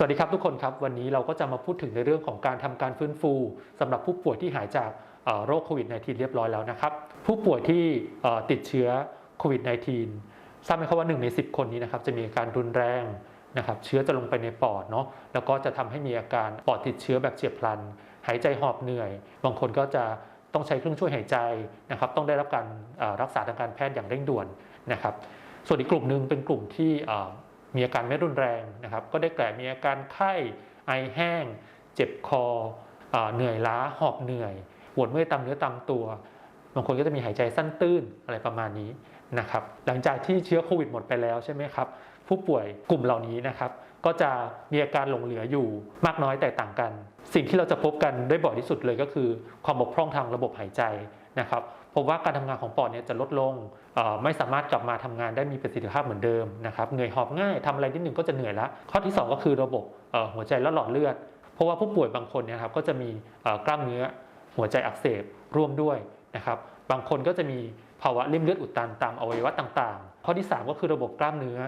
สวัสดีครับทุกคนครับ วันนี้เราก็จะมาพูดถึงในเรื่องของการทำการฟื้นฟูสำหรับผู้ป่วยที่หายจากโรคโควิด -19 เรียบร้อยแล้วนะครับ ผู้ป่วยที่ติดเชื้อโควิด -19 ทราบไหมครับว่า1ใน 10 คนนี้นะครับจะมีอาการรุนแรงนะครับเชื้อจะลงไปในปอดเนาะแล้วก็จะทำให้มีอาการปอดติดเชื้อแบบเฉียบพลัน หายใจหอบเหนื่อย บางคนก็จะต้องใช้เครื่องช่วยหายใจนะครับต้องได้รับการรักษาทางการแพทย์อย่างเร่งด่วนนะครับส่วนอีกกลุ่มหนึ่งเป็นกลุ่มที่ มีอาการไม่รุนแรงนะครับ ก็ได้แก่มีอาการไข้ไอแห้ง เจ็บคอเอ่อเหนื่อยล้าหอบเหนื่อยปวดเมื่อยตามเนื้อตามตัวบางคนก็จะมีหายใจสั้นตื้นอะไรประมาณนี้นะครับ หลังจากที่เชื้อโควิดหมดไปแล้วใช่ไหมครับ ผู้ป่วยกลุ่มเหล่านี้นะครับ ก็จะมีอาการหลงเหลืออยู่มากน้อยแตกต่างกัน สิ่งที่เราจะพบกันได้บ่อยที่สุดเลยก็คือ ความบกพร่องทางระบบหายใจนะครับพบว่าการทำงานของปอดเนี่ยจะลดลง ไม่สามารถกลับมาทำงานได้มีประสิทธิภาพเหมือนเดิมนะครับเหนื่อยหอบง่ายทำอะไรนิดหนึ่งก็จะเหนื่อยละข้อที่สองก็คือระบบหัวใจและหลอดเลือด เพราะว่าผู้ป่วยบางคนเนี่ยครับก็จะมีกล้ามเนื้อหัวใจอักเสบร่วมด้วยนะครับบางคนก็จะมีภาวะริ่มเลือดอุดตันตามอวัยวะต่างๆ ข้อที่สามก็คือระบบกล้ามเนื้อ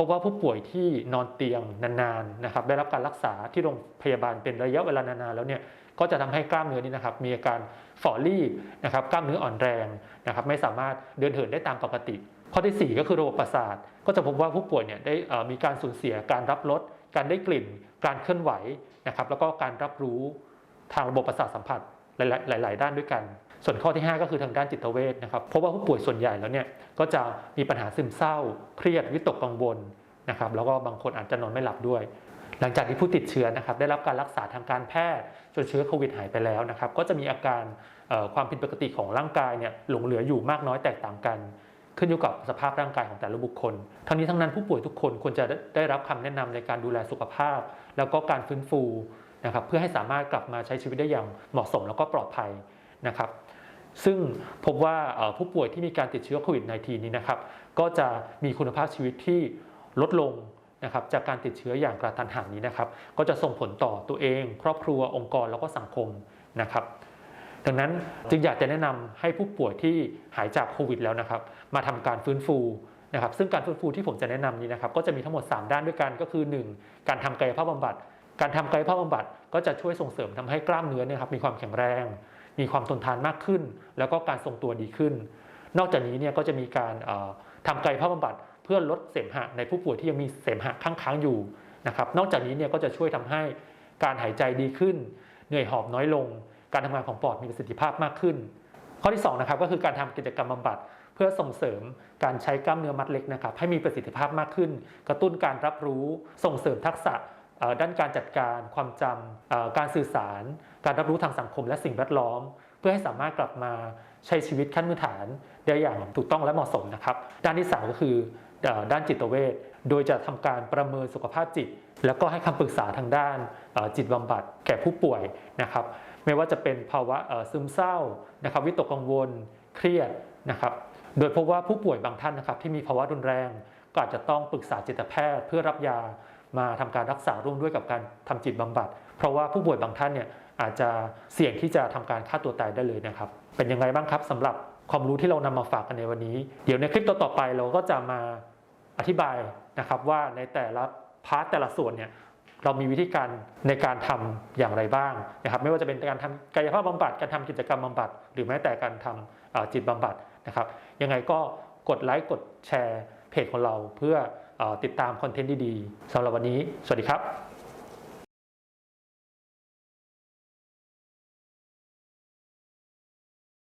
พบว่าผู้ป่วยที่นอนเตียงนานๆนะครับได้รับการรักษาที่โรงพยาบาลเป็นระยะเวลานานๆแล้วเนี่ยก็จะทำให้กล้ามเนื้อนี้นะครับมีอาการฝ่อรีบนะครับกล้ามเนื้ออ่อนแรงนะครับไม่สามารถเดินเหินได้ตามปกติ ข้อทีสี่ 4 ก็คือระบบประสาท ก็จะพบว่าผู้ป่วยเนี่ยได้มีการสูญเสียการรับรสการได้กลิ่น การเคลื่อนไหวนะครับแล้วก็การรับรู้ทางระบบประสาทสัมผัสหลายๆ ด้านด้วยกัน ส่วนข้อที่ 5 ก็คือทางด้านจิตเวชนะครับเพราะว่าผู้ป่วยส่วนใหญ่แล้วเนี่ยก็จะมีปัญหาซึมเศร้า เครียดวิตกกังวลนะครับแล้วก็บางคนอาจจะนอนไม่หลับด้วย หลังจากที่ผู้ติดเชื้อนะครับได้รับการรักษาทางการแพทย์จนเชื้อโควิดหายไปแล้วนะครับก็จะมีอาการความผิดปกติของร่างกายเนี่ยหลงเหลืออยู่มากน้อยแตกต่างกันขึ้นอยู่กับสภาพร่างกายของแต่ละบุคคล ทั้งนี้ทั้งนั้นผู้ป่วยทุกคนควรจะได้ได้รับคำแนะนำในการดูแลสุขภาพ แล้วก็การฟื้นฟูนะครับเพื่อให้สามารถกลับมาใช้ชีวิตได้อย่างเหมาะสมแล้วก็ปลอดภัยนะครับ ซึ่งพบว่าผู้ป่วยที่มีการติดเชื้อโควิด -19 นี้นะครับ ก็จะมีคุณภาพชีวิตที่ลดลงนะครับจากการติดเชื้ออย่างกระทันหันนี้นะครับ ก็จะส่งผลต่อตัวเอง ครอบครัวองค์กรแล้วก็สังคมนะครับ ดังนั้นจึงอยากจะแนะนำให้ผู้ป่วยที่หายจากโควิดแล้วนะครับ มาทำการฟื้นฟูนะครับ ซึ่งการฟื้นฟูที่ผมจะแนะนำนี้นะครับ ก็จะมีทั้งหมด 3 ด้านด้วยกันก็คือ 1. การทำกายภาพบำบัด การทำกายภาพบำบัดก็จะช่วยส่งเสริมทำให้กล้ามเนื้อนี่ครับมีความแข็งแรง มีความทนทานมากขึ้น แล้วก็การทรงตัวดีขึ้น นอกจากนี้เนี่ยก็จะมีการทำกายภาพบำบัดเพื่อลดเสมหะในผู้ป่วยที่ยังมีเสมหะข้างค้างอยู่นะครับ นอกจากนี้เนี่ยก็จะช่วยทำให้การหายใจดีขึ้น เหนื่อยหอบน้อยลง การทำงานของปอดมีประสิทธิภาพมากขึ้น ข้อที่2นะครับก็คือการทำกิจกรรมบำบัดเพื่อส่งเสริมการใช้กล้ามเนื้อมัดเล็กนะครับให้มีประสิทธิภาพมากขึ้น กระตุ้นการรับรู้ส่งเสริมทักษะด้านการจัดการความจำการสื่อสาร การรับรู้ทางสังคมและสิ่งแวดล้อม เพื่อให้สามารถกลับมาใช้ชีวิตขั้นพื้นฐานได้อย่างถูกต้องและเหมาะสมนะครับ ด้านที่ 3 ก็คือด้านจิตเวชโดยจะทำการประเมินสุขภาพจิต แล้วก็ให้คำปรึกษาทางด้านจิตบำบัดแก่ผู้ป่วยนะครับ ไม่ว่าจะเป็นภาวะซึมเศร้านะครับวิตกกังวล เครียดนะครับ โดยพบว่าผู้ป่วยบางท่านนะครับที่มีภาวะรุนแรง ก็อาจจะต้องปรึกษาจิตแพทย์ เพื่อรับยามาทำการรักษาร่วมด้วยกับการทำจิตบำบัด เพราะว่าผู้ป่วยบางท่านเนี่ย อาจจะเสี่ยงที่จะทำการฆ่าตัวตายได้เลยนะครับ เป็นยังไงบ้างครับสำหรับความรู้ที่เรานำมาฝากกันในวันนี้ เดี๋ยวในคลิปต่อๆไปเราก็จะมาอธิบายนะครับว่าในแต่ละพาร์ทแต่ละส่วนเนี่ยเรามีวิธีการในการทำอย่างไรบ้างนะครับ ไม่ว่าจะเป็นการทำกายภาพบำบัดการทำกิจกรรมบำบัด หรือแม้แต่การทำเอ่อจิตบำบัดนะครับ ยังไงก็กดไลค์กดแชร์เพจของเราเพื่ออติดตามคอนเทนต์ดีๆสำหรับวันนี้ สวัสดีครับ